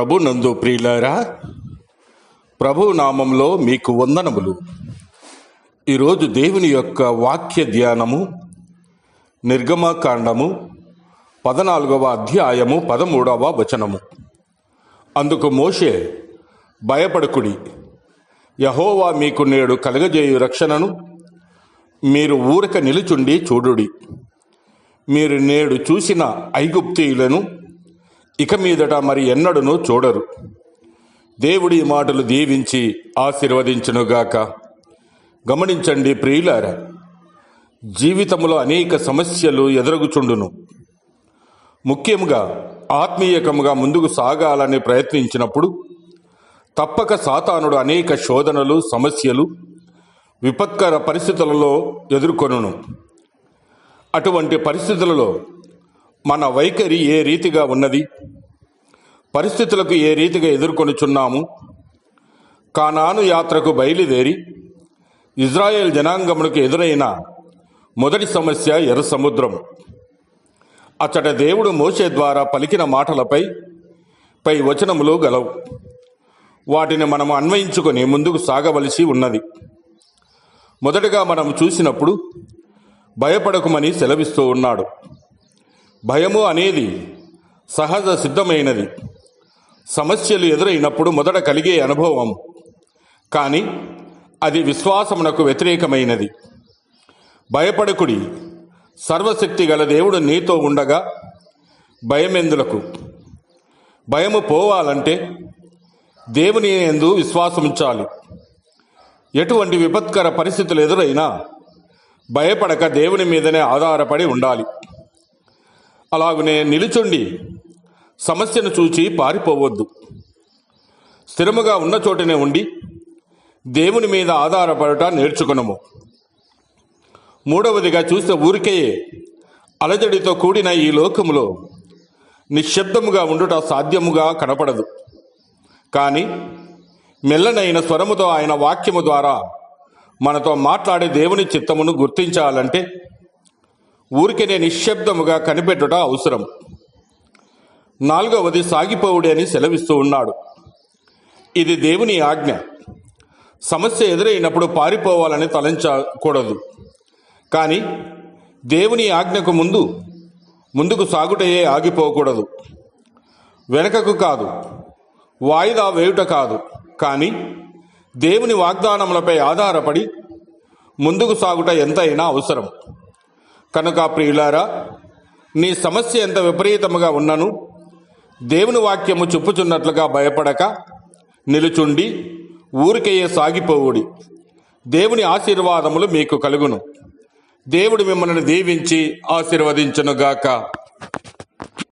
ప్రభు నందు ప్రియులారా ప్రభు నామంలో మీకు వందనములు. ఈరోజు దేవుని యొక్క వాక్య ధ్యానము నిర్గమకాండము పద్నాలుగవ అధ్యాయము పదమూడవ వచనము. అందుకు మోషే భయపడకుడి. యహోవా మీకు నేడు కలగజేయు రక్షణను మీరు ఊరక నిలుచుండి చూడుడి. మీరు నేడు చూసిన ఐగుప్తీయులను ఇక మీదట మరి ఎన్నడను చూడరు. దేవుడి మాటలు దీవించి ఆశీర్వదించునుగాక. గమనించండి ప్రియులారా జీవితంలో అనేక సమస్యలు ఎదురుగుచుండును. ముఖ్యంగా ఆత్మీయకముగా ముందుకు సాగాలని ప్రయత్నించినప్పుడు తప్పక సాతానుడు అనేక శోధనలు సమస్యలు విపత్కర పరిస్థితులలో ఎదుర్కొనును. అటువంటి పరిస్థితులలో మన వైఖరి ఏ రీతిగా ఉన్నది? పరిస్థితులకు ఏ రీతిగా ఎదుర్కొనుచున్నాము? కానాను యాత్రకు బయలుదేరి ఇజ్రాయెల్ జనాంగమునకు ఎదురైన మొదటి సమస్య ఎర్ర సముద్రం అచ్చట దేవుడు మోసే ద్వారా పలికిన మాటలపై పై వచనములు గలవు. వాటిని మనం అన్వయించుకొని ముందుకు సాగవలసి ఉన్నది. మొదటగా మనం చూసినప్పుడు భయపడకుమని సెలవిస్తూ ఉన్నాడు. భయము అనేది సహజ సిద్ధమైనది. సమస్యలు ఎదురైనప్పుడు మొదట కలిగే అనుభవం. కానీ అది విశ్వాసమునకు వ్యతిరేకమైనది. భయపడకుడి. సర్వశక్తి గల దేవుడు నీతో ఉండగా భయమెందులకు? భయము పోవాలంటే దేవుని ఎందు విశ్వాసముంచాలి ఎటువంటి విపత్కర పరిస్థితులు ఎదురైనా భయపడక దేవుని మీదనే ఆధారపడి ఉండాలి. అలాగనే నిలుచుండి. సమస్యను చూచి పారిపోవద్దు. స్థిరముగా ఉన్న చోటనే ఉండి దేవుని మీద ఆధారపడట నేర్చుకునము. మూడవదిగా చూస్తే ఊరికే అలజడితో కూడిన ఈ లోకములో నిశ్శబ్దముగా ఉండుట సాధ్యముగా కనపడదు. కానీ మెల్లనైన స్వరముతో ఆయన వాక్యము ద్వారా మనతో మాట్లాడే దేవుని చిత్తమును గుర్తించాలంటే ఊరికనే నిశ్శబ్దముగా కనిపెట్టుట అవసరం. నాలుగవది సాగిపోవుడి అని సెలవిస్తూ ఉన్నాడు. ఇది దేవుని ఆజ్ఞ. సమస్య ఎదురైనప్పుడు పారిపోవాలని తలంచకూడదు. కానీ దేవుని ఆజ్ఞకు ముందు ముందుకు సాగుటయే ఆగిపోకూడదు. వెనకకు కాదు వాయిదా వేయుట కాదు. కానీ దేవుని వాగ్దానములపై ఆధారపడి ముందుకు సాగుట ఎంతైనా అవసరం. కనుక ప్రియులారా నీ సమస్య ఎంత విపరీతముగా ఉన్నను దేవుని వాక్యము చెప్పుచున్నట్లుగా భయపడక నిలుచుండి ఊరికయ్యే సాగిపోవుడి. దేవుని ఆశీర్వాదములు మీకు కలుగును. దేవుడు మిమ్మల్ని దీవించి ఆశీర్వదించునుగాక.